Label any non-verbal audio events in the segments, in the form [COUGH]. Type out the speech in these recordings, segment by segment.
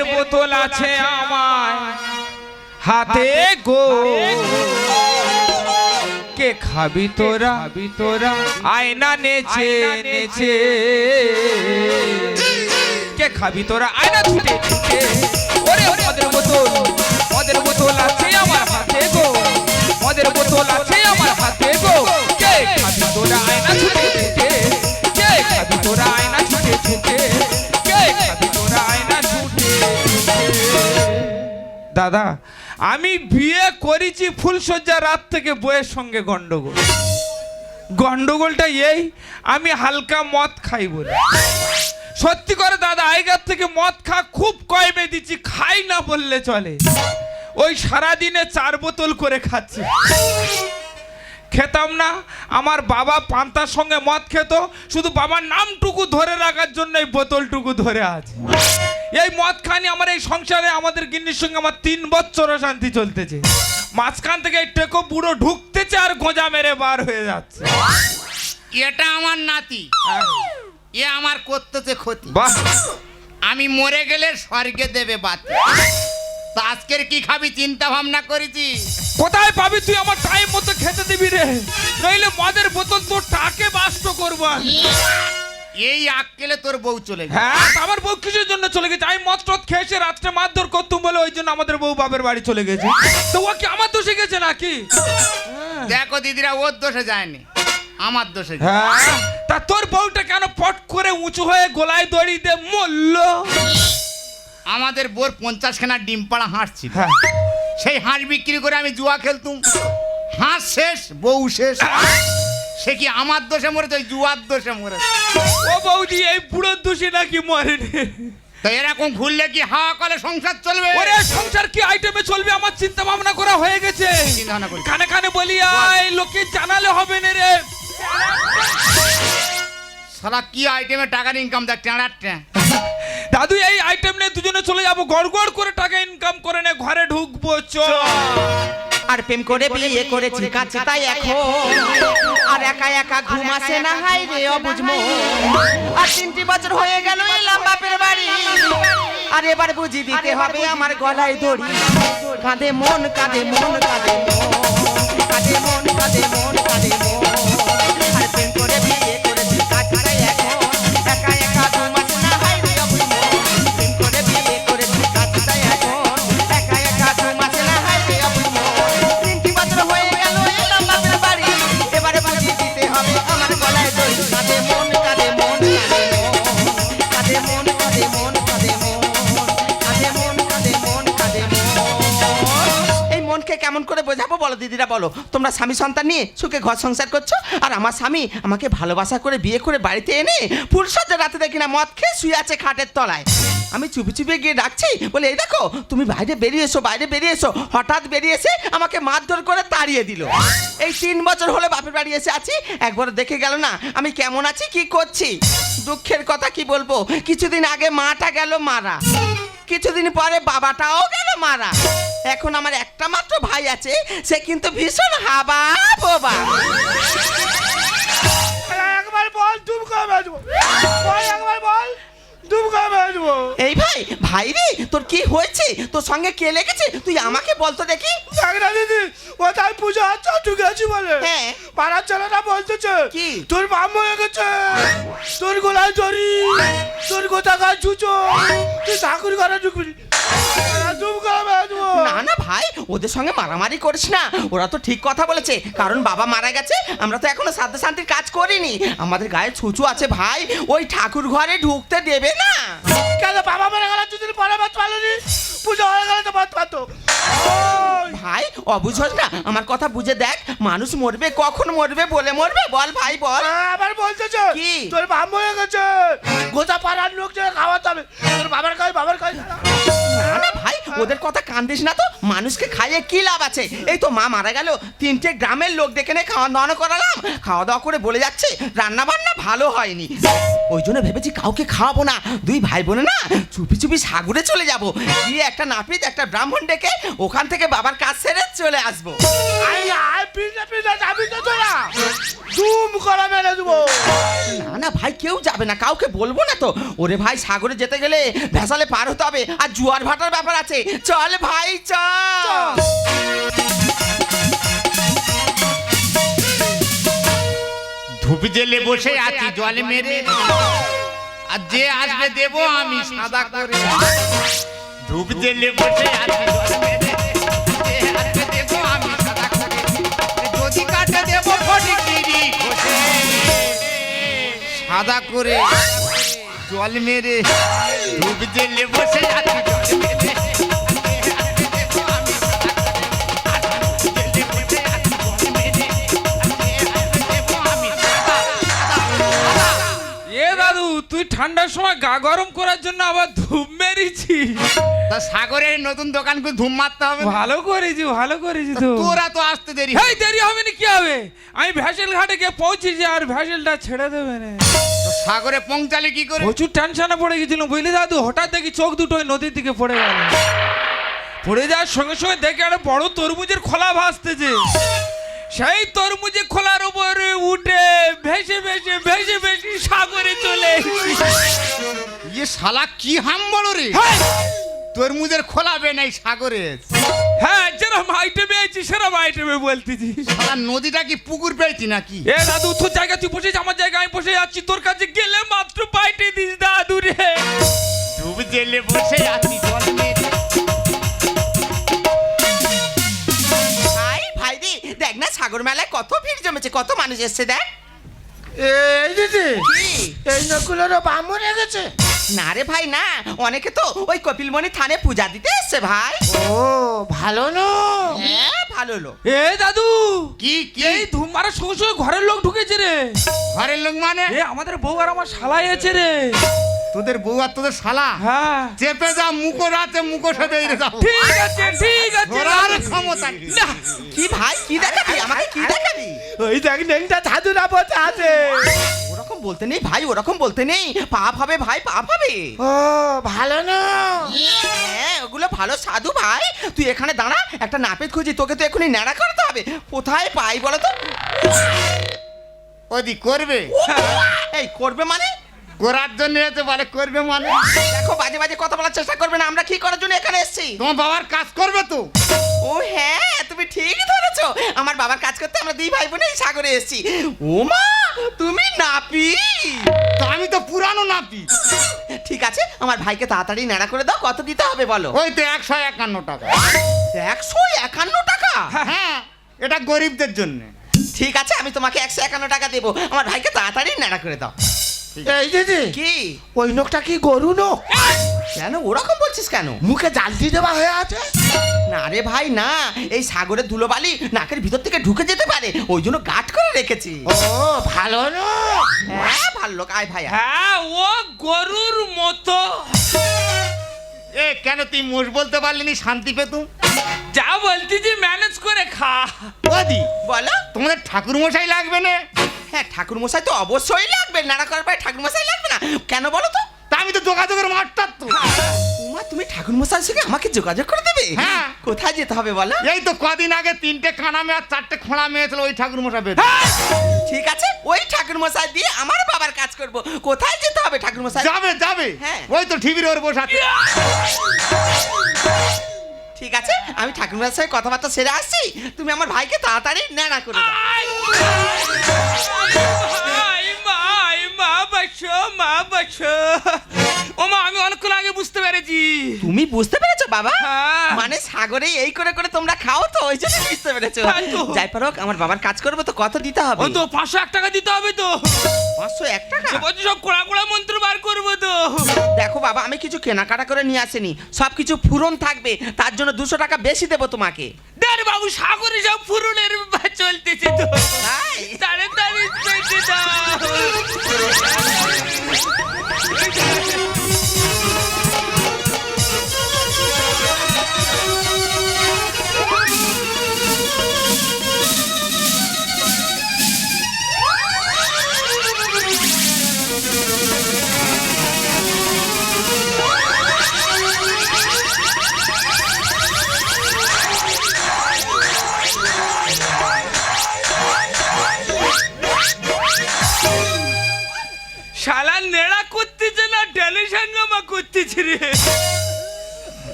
মদের বোতল আছে আমার হাতে গো। কে খাবি তোরা? খাবি তোরা? আয়না নেচে নেচে। কে খাবি তোরা? আয়না ছুটে ছুটে। ওরে মদের বোতল মদের বোতল আছে আমার হাতে গো। মদের বোতল আছে আমার হাতে গো। কে খাবি তোরা? আয়না ছুটে ছুটে। কে খাবি তোরা? আয়না ছুটে ছুটে। দাদা, আমি বিয়ে করেছি ফুলসজ্জা রাত থেকে বইয়ের সঙ্গে গন্ডগোল। গন্ডগোলটা এই, আমি হালকা মদ খাই বলে। সত্যি করে দাদা আগের থেকে মদ খা খুব কমে দিচ্ছি খাই না বললে চলে। ওই সারাদিনে চার বোতল করে খাচ্ছি। খেতাম না আমার বাবা পান্তার সঙ্গে মদ খেত শুধু বাবার নামটুকু ধরে রাখার জন্য এই বোতলটুকু ধরে আছে এই মদ খানি আমার এই সংসারে আমাদের গিন্নির সঙ্গে আমার তিন বছর শান্তি চলতেছে। মাঝখান থেকে এই টেকো বুড়ো ঢুকতেছে আর গোঁজা মেরে বার হয়ে যাচ্ছে। এটা আমার নাতি। এ আমার করতেছে ক্ষতি। আমি মরে গেলে স্বর্গে দেবে বাতি। তো আজকের কি খাবি? চিন্তা ভাবনা করেছি। কোথায় পাবি তুই? আমার টাইম মতো খেতে দিবি রে। নইলে মদের বোতল তোর টাকে বাস্ত করব আমি। এই আক্কেলে তোর বউ চলে গেছে। হ্যাঁ আমার বউ কিসের জন্য চলে গেছে? আমি মদ টদ খেয়েছে রাত্রে মারধর করতুম বলে ওই জন্য আমাদের বউ বাপের বাড়ি চলে গেছে। তো ও কি আমার দোষে গেছে নাকি? দেখো দিদিরা ওর দোষে যায়নি। আমার দোষে। হ্যাঁ তা তোর বউটা কেন পট করে উঁচু হয়ে গোলায় দড়ি দিয়ে মরল আমাদের বোর পঞ্চাশ খানা ডিম পাড়া হাঁস ছিল। হ্যাঁ। সেই হাঁস বিক্রি করে আমি জুয়া খেলতুম। হাঁস শেষ বউ শেষ। সে কি আমার দোষে মরেছে ওই জুয়ার দোষে মরেছে? ও বৌদি এই বুড়োর দোষে নাকি মরেনি? তো এরকম ঘুরলে কি হাওয়া কলে সংসার চলবে? ওরে সংসার কি আইটেমে চলবে? আমার চিন্তা ভাবনা করা হয়ে গেছে। চিন্তা কানে কানে বলি আয় লোকে জানালে হবে না রে। সারা কি আইটেমে টাকার ইনকাম দেখ টেঁড়ার ট্যাঁ। দাদু এই আইটেম নিয়ে দুজনে চলে যাব। গড় গড় করে টাকা ইনকাম করে নে ঘরে ঢুকবো চল। আর প্রেম করে বিয়ে করেছি কাছে তাই এখন। আর একা একা ঘুম আসে না হাই রে অবুঝমো আর তিনটি বছর হয়ে গেল এলাম বাপের বাড়ি। আর এবার বুঝি দিতে হবে আমার গলায় দড়ি। কাঁধে মন কাঁধে মন কাঁধে মন কাঁধে মন। কাঁধে মন কাঁধে মন বলো, দিদিরা বলো, তোমরা স্বামী সন্তান নিয়ে সুখে ঘর সংসার করছ? আর আমার স্বামী আমাকে ভালোবাসা করে বিয়ে করে বাড়িতে এনে ফুলসজ্জা রাতে দেখি না মদ খেয়ে শুয়ে আছে খাটের তলায়। আমি চুপি চুপি গিয়ে ডাকছি, বলে, এই দেখো, তুমি বাইরে বেরিয়ে এসো, বাইরে বেরিয়ে এসো। হঠাৎ বেরিয়ে এসে আমাকে মারধর করে তাড়িয়ে দিল। এই তিন বছর হলে বাপের বাড়ি এসে আছি, একবার দেখে গেল না, আমি কেমন আছি, কি করছি? দুঃখের কথা কি বলব? কিছুদিন আগে মাটা গেল মারা, কিছুদিন পরে বাবাটাও গেল মারা। এখন আমার একটা মাত্র ভাই আছে সে কিন্তু ভীষণ হাবা বোবা। একবার বল কবে বাজবো বল একবার বল কবে বাজবো এই ভাই ভাই রে তোর কি হয়েছে? তোর সঙ্গে কে লেগেছে? তুই আমাকে বলতো দেখি। দেখ না দিদি ও তাই পুজো হচ্ছে তুই গেছি বলে। হ্যাঁ। পাড়ার ছেলেটা বলতেছে কি? তোর মাম হয়ে গেছে। তোর গোলায় জড়ি তোর গোটা গোটাকার চুচো তুই ঠাকুর ঘরে ঢুকবি। না না ভাই ওদের সঙ্গে মারামারি করিস না। ওরা তো ঠিক কথা বলেছে কারণ বাবা মারা গেছে আমরা তো এখনও সাধ্য শান্তির কাজ করিনি। আমাদের গায়ে ছুঁচু আছে ভাই ওই ঠাকুর ঘরে ঢুকতে দেবে না। কেন বাবা মরে গেল দুদিন পরে বাদ পালোনি? পুজো হয়ে গেলে তো বাদ পাতো ভাই না আমার কথা বুঝে দেখ মানুষ মরবে কখন মরবে বলে মরবে বল ভাই বল। হ্যাঁ, আবার বলতেছে? কি? তোর মাম হয়ে গেছে। গোটা পাড়ার লোক যে খাওয়াতে হবে। তোর বাবার কাজ বাবার না না ভাই ওদের কথা কান দিস না তো? মানুষকে খাইয়ে কি লাভ আছে? এই তো মা মারা গেল তিনটে গ্রামের লোক দেখে নে খাওয়া দাওয়া করালাম। খাওয়া দাওয়া করে বলে যাচ্ছে রান্না বান্না ভালো হয়নি। ওই জন্য ভেবেছি কাউকে খাওয়াবো না। দুই ভাই বোনে না চুপি চুপি সাগরে চলে যাব। গিয়ে একটা নাপিত একটা ব্রাহ্মণ ডেকে ওখান থেকে বাবার কাজ সেরে চলে আসব। আই আই পিজা পিজা যাবি তো তোরা। জুম করা মেরে দেবো। না ভাই কেউ যাবে না কাউকে বলব না তো। ওরে ভাই সাগরে যেতে গেলে ভেসালে পার হতে হবে আর জুয়ার ভাটার ব্যাপার আছে। চল ভাই চল। ধূপ জেলে বসে আছি জলে মেরে আর যে আসবে দেব আমি সাদা করে। ধূপ জেলে বসে আছি জলে মেরে সাদা করে জল মেরে ডুব জেলে বসে আছি। ঠান্ডার সময় গা গরম করার জন্য আবার ধূপ মেরেছি। তা সাগরের নতুন দোকান করে ধুম মারতে হবে ভালো করেছি ভালো করেছি তো তোরা তো আসতে দেরি হেই দেরি হবে না কি হবে? আমি ভ্যাসেল ঘাটে গিয়ে পৌঁছেছি আর ভ্যাসেলটা ছেড়ে দেবে না। সাগরে পৌঁছালে কি করে? প্রচুর টেনশনে পড়ে গেছিল বুঝলি দাদু? হঠাৎ দেখি চোখ দুটো ওই নদীর দিকে পড়ে গেল। পড়ে যাওয়ার সঙ্গে সঙ্গে দেখে একটা বড় তরমুজের খোলা ভাসতেছে। সেই তরমুজের খোলার উপরে উঠে ভেসে ভেসে ভেসে ভেসে সাগরে চলে। ইয়ে শালা কি হাম বড় রে? হেই! তরমুজের খোলাবে নাই সাগরে। হ্যাঁ যেরকম আইটেমে আছি সেরকম আইটেমে বলতেছি। শালা নদীটা কি পুকুর পেয়েছি নাকি? এ দাদু তোর জায়গা তুই বসে আমার জায়গায় আমি বসে যাচ্ছি তোর কাছে গেলে মাত্র পাইটে দিস দাদু রে। ডুব জেলে বসে আছি জল মেরে সাগর মেলায় কত ভিড় জমেছে কত মানুষ এসছে দেখ। এই দিদি এই নকুলেরও বাম মরে গেছে না রে ভাই না অনেকে তো ওই কপিলমণি থানে পূজা দিতে এসছে ভাই। ও ভালো না হ্যাঁ ভালো লোক। এ দাদু কি কি? এই ধুম মারার সঙ্গে সঙ্গে ঘরের লোক ঢুকেছে রে। ঘরের লোক মানে? এ আমাদের বউ আর আমার শালাই আছে রে। তোদের বউ আর তোদের শালা? হ্যাঁ। চেপে যা মুখো রাতে মুখো সাথে এই যাও। ঠিক আছে ঠিক আছে ধরার ক্ষমতা না কি ভাই কি দেখাবি? আমাকে কি দেখাবি? ওই দেখ নেংটা ছাদুরা বসে আছে। ওরকম বলতে নেই ভাই ওরকম বলতে নেই। পাপ হবে ভাই পাপ হবে। ও ভালো না। হ্যাঁ ওগুলো ভালো সাধু ভাই। তুই এখানে দাঁড়া একটা নাপিত খুঁজি তোকে তো এখনই ন্যাড়া করতে হবে। কোথায় পাই বলো তো ওদি করবে। এই করবে মানে? করার জন্য এসে বলে করবে মানে? দেখো বাজে বাজে কথা বলার চেষ্টা করবে না। আমরা কি করার জন্য এখানে এসেছি? তোমার বাবার কাজ করবে তো? ও হ্যাঁ তুমি ঠিকই ধরেছো। আমার বাবার কাজ করতে আমরা দুই ভাই বোন সাগরে এসেছি। ও মা তুমি নাপি? তো আমি তো পুরানো নাপি। ঠিক আছে আমার ভাইকে তাড়াতাড়ি ন্যাড়া করে দাও কত দিতে হবে বলো? ওই তো একশো একান্ন টাকা। একশো একান্ন টাকা? হ্যাঁ এটা গরিবদের জন্য। ঠিক আছে আমি তোমাকে একশো একান্ন টাকা দেবো। আমার ভাইকে তাড়াতাড়ি ন্যাড়া করে দাও। এই দিদি কি? ওই নোকটা কি গরু নোক কেন ওরকম বলছিস কেন? মুখে জালতি দেওয়া হয়ে আছে? না রে ভাই না। এই সাগরের ধুলোবালি নাকের ভিতর থেকে ঢুকে যেতে পারে। ওই জন্য গাঠ করে রেখেছি। ও ভালো না হ্যাঁ ভালো লোক আয় ভাই হ্যাঁ ও গরুর মতো। এ কেন তুই মোষ বলতে পারলি নি শান্তি পেতুম যা বলতেছি ম্যানেজ করে খা। ওদি বলো। তোমাদের ঠাকুর মশাই লাগবে না? হ্যাঁ ঠাকুর মশাই তো অবশ্যই লাগবে নানা করার পরে ঠাকুর মশাই লাগবে না। কেন বলো তো? তা আমি তো যোগাযোগের মাঠটা তো। উমা তুমি ঠাকুর মশাইয়ের সঙ্গে আমাকে যোগাযোগ করে দেবে? হ্যাঁ। কোথায় যেতে হবে বলো? এই তো কদিন আগে তিনটে কানা মেয়ে আর চারটে খোঁড়া মেয়ে ছিল ওই ঠাকুর মশাই পেত ঠিক আছে ওই ঠাকুর মশাই দিয়ে আমার বাবার কাজ করব। কোথায় যেতে হবে ঠাকুর মশাই যাবে যাবে। হ্যাঁ। ওই তো ঠিবির ওর বসাতে ঠিক আছে আমি ঠাকুর মশাইয়ের সঙ্গে কথাবার্তা সেরে আসছি। তুমি আমার ভাইকে তাড়াতাড়ি নেড়া করে দাও। মা, আই, মা বাসো। মা বাসো ও মা আমি অনেকক্ষণ আগে বুঝতে পেরেছি। তুমি বুঝতে পেরেছ বাবা? হ্যাঁ। মানে সাগরে এই করে করে তোমরা খাও তো ওই জন্য বুঝতে পেরেছ। হ্যাঁ তো। যাই পারো আমার বাবার কাজ করব তো কত দিতে হবে? ও তো পাঁচশো এক টাকা দিতে হবে তো। পাঁচশো এক টাকা? সব কোড়া কোড়া মন্ত্র বার করব তো। দেখো বাবা আমি কিছু কেনাকাটা করে নিয়ে আসিনি। সব কিছু ফুরন থাকবে তার জন্য দুশো টাকা বেশি দেবো তোমাকে। দেখ বাবু সাগরে সব ফুরুলের বা- চলতেছে তো। তাই? তাড়াতাড়ি পেটে দাও। গেছে রে।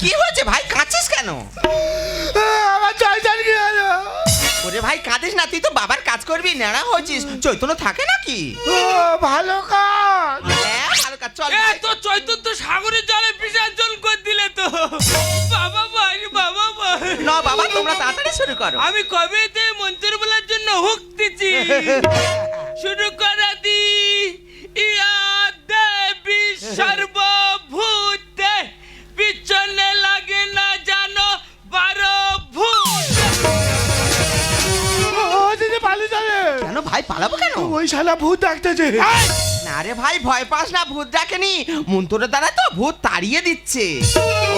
কি হয়েছে ভাই? কাঁচিস কেন? আমার জয়সান কি হলো ওরে ভাই কাঁদিস না তুই তো বাবার কাজ করবি নেড়া হয়েছিস। চৈতন্য থাকে নাকি? ও ভালো কাজ। হ্যাঁ, ভালো কাজ চল তো চৈতন্য সাগরের জলে বিসর্জন করে দিলে তো। বাবা ভাই বাবা ভাই। না বাবা তোমরা তাড়াতাড়ি শুরু করো। আমি কবে তে মন্ত্র বলার জন্য হুক দিছি [LAUGHS] শুরু করা দি ইয়া। সর্বভূতে পিছনে লাগে না জানো বারো ভূত ও দিদি যাবে। কেন ভাই পালাবো কেন? ওই শালা ভূত ডাকতেছে। না রে ভাই ভয় পাস না ভূত ডাকেনি। মন্ত্রের দ্বারা তো ভূত তাড়িয়ে দিচ্ছে।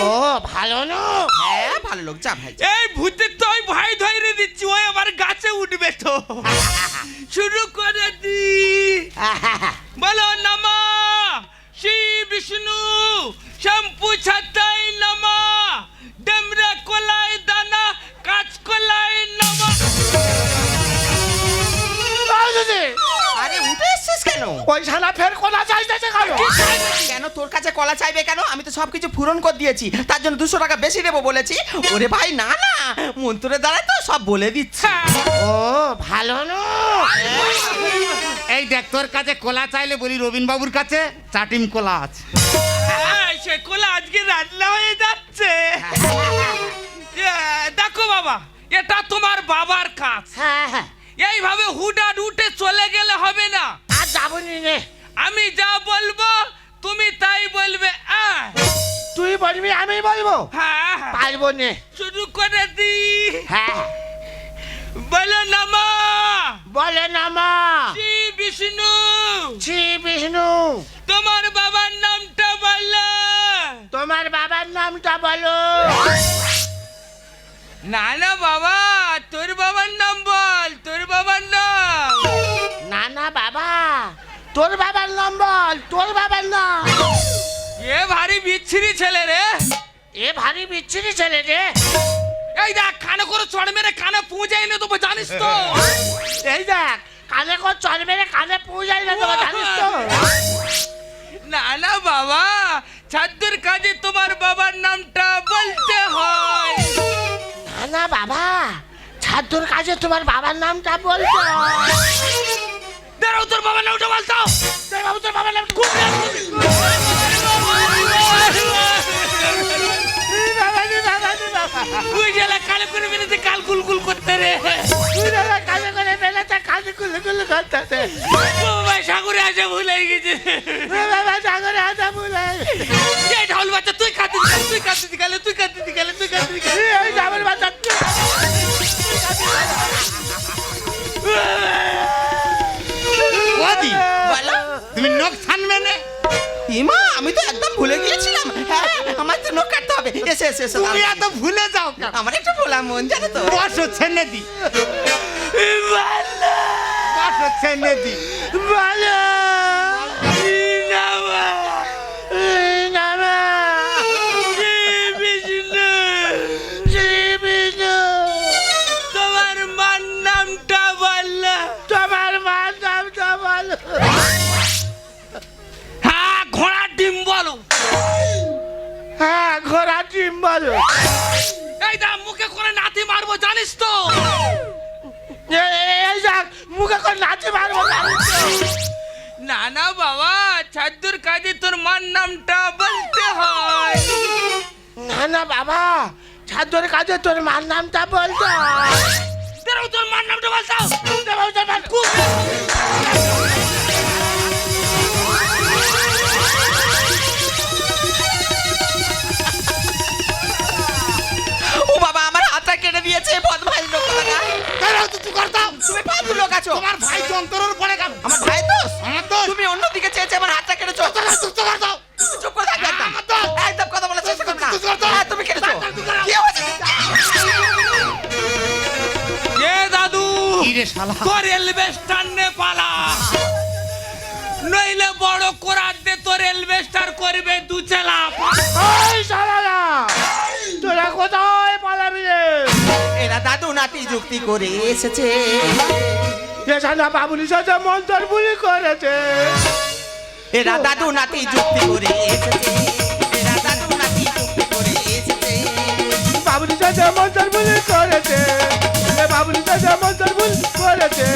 ও ভালো না হ্যাঁ ভালো লোক যা ভাই যা। এই ভূতের তো আমি ভাই ধরে দিচ্ছি ওই আমার গাছে উঠবে তো। [LAUGHS] শুরু করে দি। [LAUGHS] বলো নমা বিষ্ণু শ্যাম্পু ছাতাই নামা ডেমরা কোলাই দানা কাজ কলাই নামা। আরে উঠে এসছিস কেন? ওই শালা ফের কোনা চাইতেছে কেন? কেন? তোর কাছে কলা চাইবে কেন? আমি তো সবকিছু পূরণ করে দিয়েছি। তার জন্য দুশো টাকা বেশি দেবো বলেছি। ওরে ভাই না না মন্ত্রের দ্বারা তো সব বলে দিচ্ছে। ও ভালো না এই দেখ তোর কাছে কোলা চাইলে বলি রবিন বাবুর কাছে চাটিম কোলা আছে। এই, সে কোলা আজকে রান্না হয়ে যাচ্ছে। দেখো বাবা এটা তোমার বাবার কাজ। হ্যাঁ হ্যাঁ। এইভাবে হুডাট উঠে চলে গেলে হবে না। আর যাব রে আমি যা বলব তুমি তাই বলবে আহ। তুই বলবি আমি বলব? হ্যাঁ। পারব নে। শুরু করে দি। হ্যাঁ বলো নামা বলে নামা শ্রী বিষ্ণু। শ্রী বিষ্ণু। তোমার বাবার নামটা বলো। তোমার বাবার নামটা বলো। না না বাবা তোর বাবার নাম বল তোর বাবার নাম। না না বাবা তোর বল তোর বাবার না। এ ভারী বিচ্ছিরি ছেলে রে। এ ভারী বিচ্ছিরি ছেলে রে। এই দেখ কানে করে চড় মেরে কানে পৌঁছে এনে দেবো জানিস তো? এই দেখ কানে কর চল মেরে কানে পৌঁছাই না তোমার জানিস তো? না না বাবা ছাত্রের কাজে তোমার বাবার নামটা বলতে হয়। না না বাবা ছাত্রর কাজে তোমার বাবার নামটা বলতো দাঁড়াও তোর বাবার নামটা বলতো বাবু তোর বাবার নাম তুই জেলা কালে করে বেরোতে কাল কুলকুল করতে রে। কাজে করে বেলাতে কাজে কুলে কুলে করতেছে বাবা সাগরে আসে ভুলে গেছে। বাবা হাতে বলে এই ঢাল বাচ্চা তুই কাঁদতে তুই কাঁদতে দিকালে তুই কাঁদতে দিকালে তুই কাঁদতে দিকালে এই বাচ্চা ওদি বলো। তুমি নখ ছানবে না? ইমা আমি তো একদম ভুলে গিয়েছিলাম। হ্যাঁ আমার তো নখ কাটতে হবে। এসে এসে এসে তুমি এত ভুলে যাও কেন? আমার একটু ভোলা মন জানো তো। বসো ছেনে দি। বসো ছেনে দি। ভালো বলো এই দা মুখে করে নাতি মারবো জানিস তো? এই যাক মুখে করে নাচি মারবো জানিস তো? না না বাবা ছাদুর কাজে তোর মার নামটা বলতে হয়। না না বাবা ছাত্রের কাছে তোর মার নামটা বলতো দাঁড়াও তোর মার নামটা বলতো দেবাও হাতটা কেটে দিয়েছে বদমাইশ লোক তুমি ফালতু লোক আছো। তোমার ভাই যন্ত্রর পড়ে গেল। আমার ভাই দোষ আমার দোষ। তুমি অন্যদিকে চেয়েছে আমার হাতটা কেটেছো চুপ তো। করতাম চুপ করে থাকবে একদম। কথা বলার চেষ্টা করবে না। চুপ কর হ্যাঁ, তুমি কেটেছো কি হয়েছে? এ দাদু তোর রেলওয়ে স্টেশনে পালা। নইলে বড় করার দে তোর রেলওয়ে স্টার করবে দু চেলা। আবৃত্তি করে এসেছে। এসানা বাবুলি সাথে মন্তর করেছে। এরা দাদু নাতি যুক্তি করে বাবুলি সাথে মন্তর বুলি করেছে। বাবুলি সাথে মন্তর বুলি করেছে।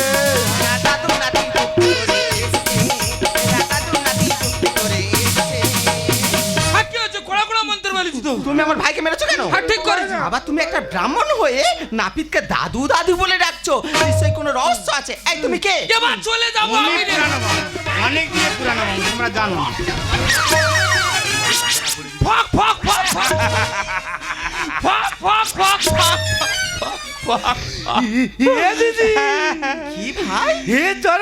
তুমি আমার ভাইকে মেরেছো কেন? ঠিক আবার তুমি একটা ব্রাহ্মণ হয়ে নাপিতকে দাদু দাদু বলে ডাকছো। নিশ্চয়ই কোনো রহস্য আছে? এই তুমি কে? এবার চলে যাব আমি অনেক রে। পুরানো বাবা, অনেক দিয়ে পুরানো বাবা, তোমরা জানো। ফক ফক ফক ফক। ফক ফক ফক ফক। এ দিদি! কি ভাই? হে তোর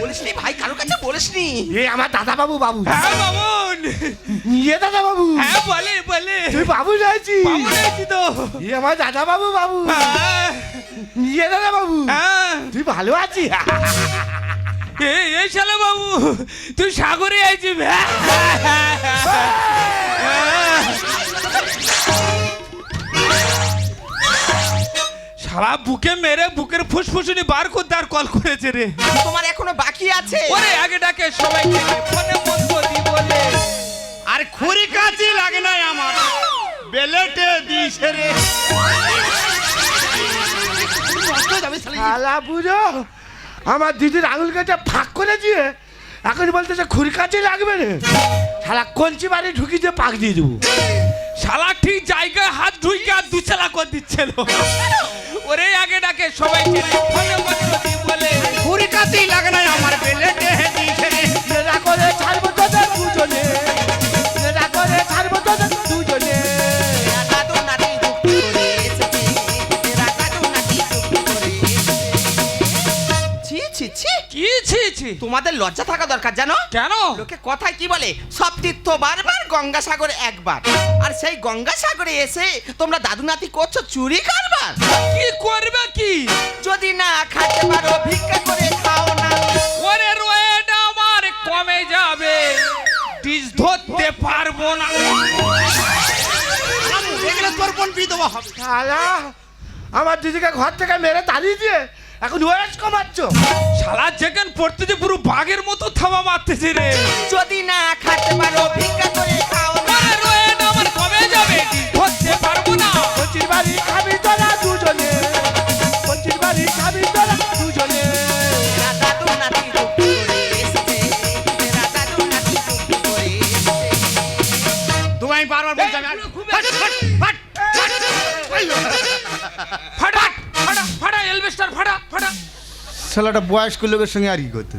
বলিসনি ভাই কারোর কাছে বলিসনি এ আমার দাদা বাবু। বাবু হ্যাঁ বাবুন! এ দাদা বাবু হ্যাঁ বলে বলে। তুই বাবু তো। এ আমার দাদা বাবু। বাবু হ্যাঁ, এ দাদা বাবু হ্যাঁ। তুই ভালো আছিস? এ এ শালা বাবু তুই সাগরে আইছি সারা বুকে মেরে বুকের ফুসফুসুনি বার করতে আর কল করেছে রে। তোমার এখনও বাকি আছে? ওরে আগে ডাকে সবাইকে ফোনে মন্ত্র দি বলে। আর খুরি কাজে লাগে না আমার। বেলেটে দিছে রে। শালা বুঝো আমার দিদির আঙুল কেটে ফাঁক করে দিয়ে এখন বলতেছে খুরি কাছে লাগবে না শালা কঞ্চি বাড়ি ঢুকি দিয়ে পাক দিয়ে দেবো। শালা ঠিক জায়গায় হাত ধুইকে আর দু দুচালা করে দিচ্ছিল ওরে আগে ডাকে সবাই বলে খুরি কাছেই লাগে না আমার বেলেটে ছি ছি তোমাদের লজ্জা থাকা দরকার জানো? কেন? লোকে কথায় কি বলে? সব তীর্থ বারবার গঙ্গাসাগরে একবার। আর সেই গঙ্গাসাগরে এসে তোমরা দাদু নাতি করছ চুরি কারবার। কি করবে কি? যদি না খাতে পারো ভিক্ষা করে খাও না। ওরে রোয়েটা আমার কমে যাবে। ডিস ধরতে পারব না। এগুলো তোর বোন বিধবা হবে। শালা আমার দিদিকে ঘর থেকে মেরে তাড়িয়ে দিয়ে এখন ওয়েস কমাচ্ছ শালা যেখান পড়তেছে পুরো বাঘের মতো থাবা মারতেছে রে। যদি না খাতে পারো ভিক্ষা করে খাও ছেলেটা বয়স্ক লোকের সঙ্গে আর কি করতে?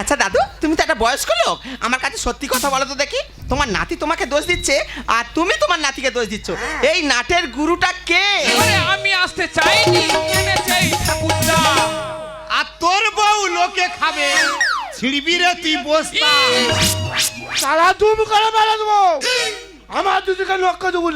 আচ্ছা দাদু তুমি তো একটা বয়স্ক লোক। আমার কাছে সত্যি কথা বলো তো দেখি। তোমার নাতি তোমাকে দোষ দিচ্ছে আর তুমি তোমার নাতিকে দোষ দিচ্ছ। এই নাটের গুরুটা কে? আমি আসতে চাইনি। আর তোর বউ লোকে খাবে। ছিড়বি রে তুই বস্তা। সারা দুম করে মেরে দেবো। আমার দিদিকে লক্ষ্য দেবো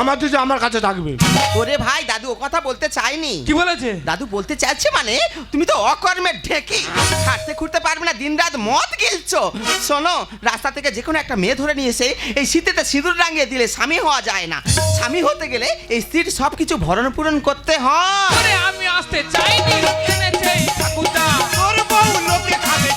আমার দিদি আমার কাছে থাকবে। ওরে ভাই দাদু ও কথা বলতে চাইনি কি বলেছে? দাদু বলতে চাইছে মানে তুমি তো অকর্মের ঢেকি খাটতে খুঁড়তে পারবে না দিনরাত মদ গিলছো। শোনো রাস্তা থেকে যে কোনো একটা মেয়ে ধরে নিয়ে এসে এই শীতেতে সিঁদুর রাঙিয়ে দিলে স্বামী হওয়া যায় না। স্বামী হতে গেলে এই স্ত্রীর সব কিছু ভরণ পূরণ করতে হয়। আমি আসতে চাইনি তোর বউ লোকে খাবে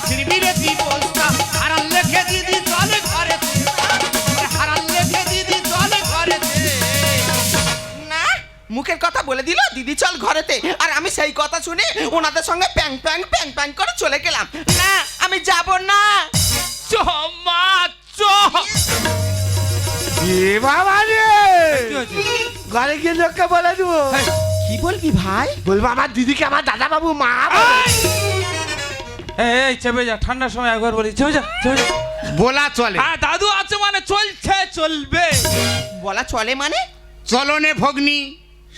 মুখের কথা বলে দিল দিদি চল ঘরেতে। আর আমি সেই কথা শুনে ওনাদের সঙ্গে প্যাং প্যাং প্যাং প্যাং করে চলে গেলাম। না আমি যাব না। চ মা চ। এ বাবা রে! ঘরে গিয়ে লোককে বলে দেবো। কি বলবি ভাই? বলব আমার দিদিকে আমার দাদা বাবু মা এই, এই চেপে যা ঠান্ডার সময় একবার বলি চেপে যা চেপে যা। বলা চলে। হ্যাঁ দাদু আছে মানে চলছে চলবে। বলা চলে মানে? চলনে ভগ্নী।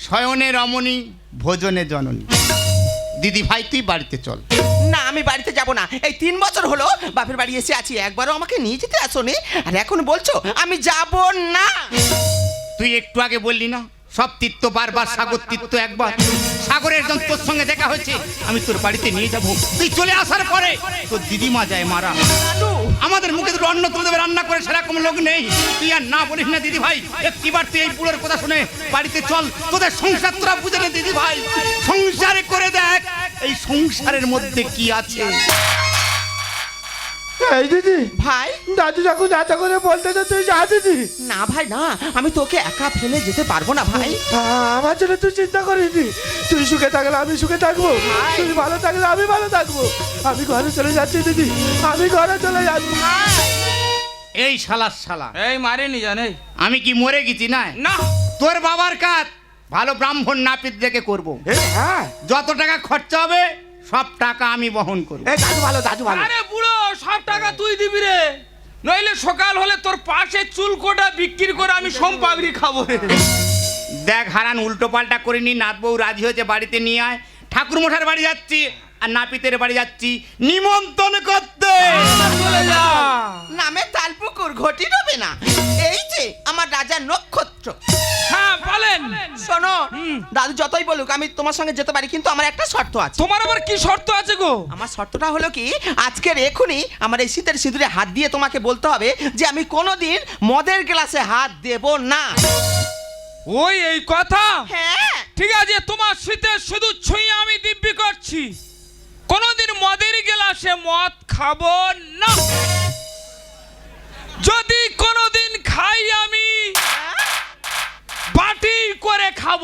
শয়নে রমণী ভোজনে জননী। দিদি ভাই তুই বাড়িতে চল। না আমি বাড়িতে যাব না। এই তিন বছর হলো বাপের বাড়ি এসে আছি। একবারও আমাকে নিয়ে যেতে আসোনি। আর এখন বলছো আমি যাব না। তুই একটু আগে বললি না সব তীর্থ বারবার, সাগর তীর্থ একবার। সাগরের যখন তোর সঙ্গে দেখা হয়েছে। আমি তোর বাড়িতে নিয়ে যাব। তুই চলে আসার পরে তোর দিদিমা যায় মারা। আমাদের মুখে দুটো অন্ন তুলে দেবে, রান্না করে সেরকম লোক নেই। তুই আর না বলিস না দিদি ভাই একটিবার তুই এই বুড়োর কথা শুনে বাড়িতে চল। তোদের সংসার তোরা বুঝে নে দিদি ভাই সংসারে করে দেখ, এই সংসারের মধ্যে কি আছে? এই দিদি। ভাই? দাদু যখন যাতা করে বলতে তো তুই যা দিদি। না ভাই না। আমি তোকে একা ফেলে যেতে পারব না ভাই। আমার জন্য তুই চিন্তা করিনি। তুই সুখে থাকলে আমি সুখে থাকব। তুই ভালো থাকলে আমি ভালো থাকব। আমি ঘরে চলে যাচ্ছি দিদি। আমি ঘরে চলে যাচ্ছি। এই শালার শালা। এই মারেনি জানে। আমি কি মরে গেছি না? না। তোর বাবার কাজ ভালো ব্রাহ্মণ নাপিত দেখে করব হ্যাঁ। যত টাকা খরচা হবে সব টাকা আমি বহন করি এই দাদু ভালো দাদু ভালো। আরে বুড়ো সব টাকা তুই দিবি রে। নইলে সকাল হলে তোর পাশে চুল কোটা বিক্রি করে আমি সোম পাগড়ি খাব রে। দেখ হারান উল্টো পাল্টা করিনি নাত বউ রাজি হয়েছে বাড়িতে নিয়ে আয়। ঠাকুর মশার বাড়ি যাচ্ছি। আর নাপিতের বাড়ি যাচ্ছি নিমন্ত্রণ করতে। নামে তালপুকুর ঘটি ডোবে না। এই যে আমার রাজার নক্ষত্র। হ্যাঁ বলেন। শোনো দাদু যতই বলুক আমি তোমার সঙ্গে যেতে পারি কিন্তু আমার একটা শর্ত আছে। তোমার আবার কি শর্ত আছে গো? আমার শর্তটা হলো কি আজকের এখনই আমার এই শীতের সিঁদুরে হাত দিয়ে তোমাকে বলতে হবে যে আমি কোনোদিন মদের গ্লাসে হাত দেব না। ওই এই কথা? হ্যাঁ। ঠিক আছে তোমার শীতে শুধু ছুঁয়ে আমি দিব্যি করছি। কোনোদিন মদের গেলাসে মদ খাব না। যদি কোনোদিন খাই আমি, বাটি করে খাব।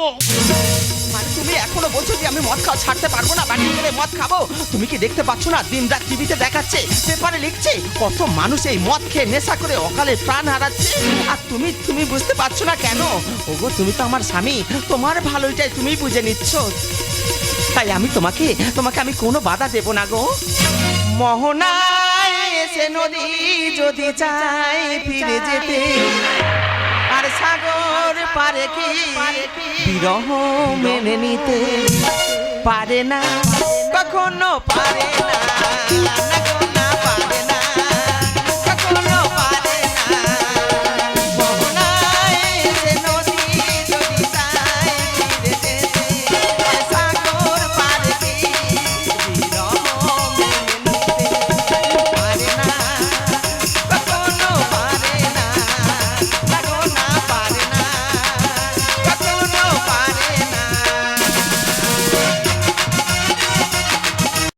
মানে তুমি এখনও বলছো যে আমি মদ খাওয়া ছাড়তে পারব না বাড়ি করে মদ খাব? তুমি কি দেখতে পাচ্ছ না? দিন রাত টিভিতে দেখাচ্ছে, পেপারে লিখছে, কত মানুষ এই মদ খেয়ে নেশা করে অকালে প্রাণ হারাচ্ছে? আর তুমি তুমি বুঝতে পারছ না কেন? ওগো, তুমি তো আমার স্বামী, তোমার ভালোইটাই তুমি বুঝে নিচ্ছ। তাই আমি তোমাকে তোমাকে আমি কোনো বাধা দেব না গো। মোহনায় এসে নদী যদি চাই ফিরে যেতে, আর সাগর পারে কি বিরহ মেনে নিতে পারে না, কখনো পারে না।